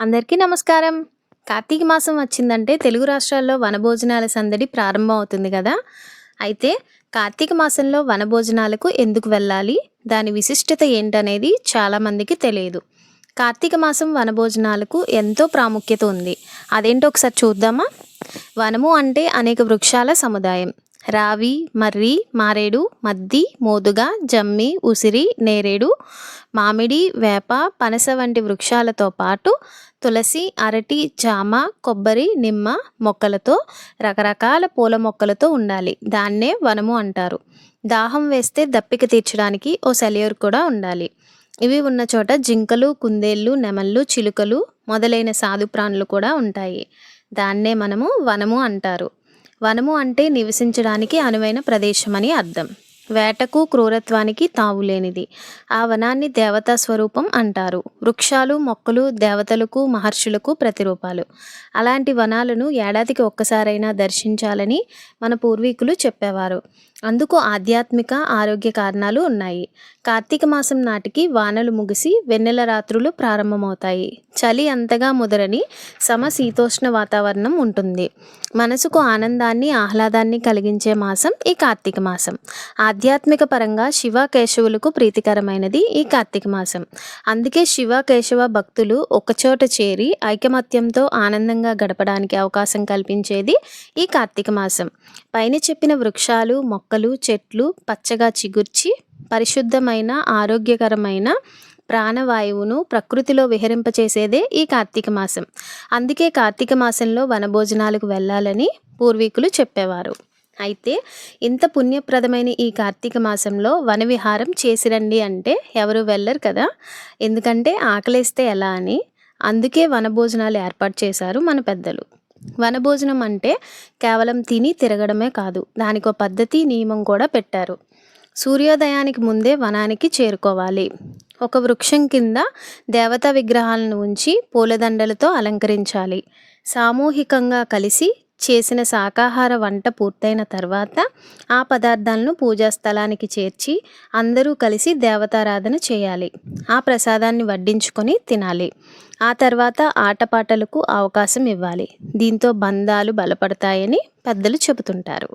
అందరికీ నమస్కారం. కార్తీక మాసం వచ్చిందంటే తెలుగు రాష్ట్రాల్లో వనభోజనాల సందడి ప్రారంభం అవుతుంది కదా. అయితే కార్తీక మాసంలో వనభోజనాలకు ఎందుకు వెళ్ళాలి? దాని విశిష్టత ఏంటనేది చాలామందికి తెలియదు. కార్తీక మాసం వనభోజనాలకు ఎంతో ప్రాముఖ్యత ఉంది. అదేంటో ఒకసారి చూద్దామా? వనము అంటే అనేక వృక్షాల సముదాయం. రావి మర్రి మారేడు మద్ది మోదుగ జమ్మి ఉసిరి నేరేడు మామిడి వేప పనస వంటి వృక్షాలతో పాటు తులసి అరటి జామ కొబ్బరి నిమ్మ మొక్కలతో రకరకాల పూల మొక్కలతో ఉండాలి. దాన్నే వనము అంటారు. దాహం వేస్తే దప్పిక తీర్చడానికి ఓ సెలయర్ కూడా ఉండాలి. ఇవి ఉన్న చోట జింకలు కుందేళ్ళు నెమళ్ళు చిలుకలు మొదలైన సాధు ప్రాణులు కూడా ఉంటాయి. దాన్నే మనము వనము అంటారు. వనము అంటే నివసించడానికి అనువైన ప్రదేశమని అర్థం. వేటకు క్రూరత్వానికి తావులేనిది ఆ వనాన్ని దేవతా స్వరూపం అంటారు. వృక్షాలు మొక్కలు దేవతలకు మహర్షులకు ప్రతిరూపాలు. అలాంటి వనాలను ఏడాదికి ఒక్కసారైనా దర్శించాలని మన పూర్వీకులు చెప్పేవారు. అందుకు ఆధ్యాత్మిక ఆరోగ్య కారణాలు ఉన్నాయి. కార్తీక మాసం నాటికి వానలు ముగిసి వెన్నెల రాత్రులు ప్రారంభమవుతాయి. చలి అంతగా ముదరని సమశీతోష్ణ వాతావరణం ఉంటుంది. మనసుకు ఆనందాన్ని ఆహ్లాదాన్ని కలిగించే మాసం ఈ కార్తీక మాసం. ఆధ్యాత్మిక పరంగా శివ కేశవులకు ప్రీతికరమైనది ఈ కార్తీక మాసం. అందుకే శివ కేశవ భక్తులు ఒకచోట చేరి ఐకమత్యంతో ఆనందంగా గడపడానికి అవకాశం కల్పించేది ఈ కార్తీక మాసం. పైన చెప్పిన వృక్షాలు మొక్కలు చెట్లు పచ్చగా చిగుర్చి పరిశుద్ధమైన ఆరోగ్యకరమైన ప్రాణవాయువును ప్రకృతిలో విహరింపచేసేదే ఈ కార్తీక మాసం. అందుకే కార్తీక మాసంలో వనభోజనాలకు వెళ్ళాలని పూర్వీకులు చెప్పేవారు. అయితే ఇంత పుణ్యప్రదమైన ఈ కార్తీక మాసంలో వనవిహారం చేసిరండి అంటే ఎవరు వెళ్ళరు కదా? ఎందుకంటే ఆకలేస్తే ఎలా అని అందుకే వనభోజనాలు ఏర్పాటు చేశారు మన పెద్దలు. వనభోజనం అంటే కేవలం తిని తిరగడమే కాదు దానికో పద్ధతి నియమం కూడా పెట్టారు. సూర్యోదయానికి ముందే వనానికి చేరుకోవాలి. ఒక వృక్షం కింద దేవతా విగ్రహాలను ఉంచి పూలదండలతో అలంకరించాలి. సామూహికంగా కలిసి చేసిన శాకాహార వంట పూర్తయిన తర్వాత ఆ పదార్థాలను పూజా స్థలానికి చేర్చి అందరూ కలిసి దేవతారాధన చేయాలి. ఆ ప్రసాదాన్ని వడ్డించుకొని తినాలి. ఆ తర్వాత ఆటపాటలకు అవకాశం ఇవ్వాలి. దీంతో బంధాలు బలపడతాయని పెద్దలు చెబుతుంటారు.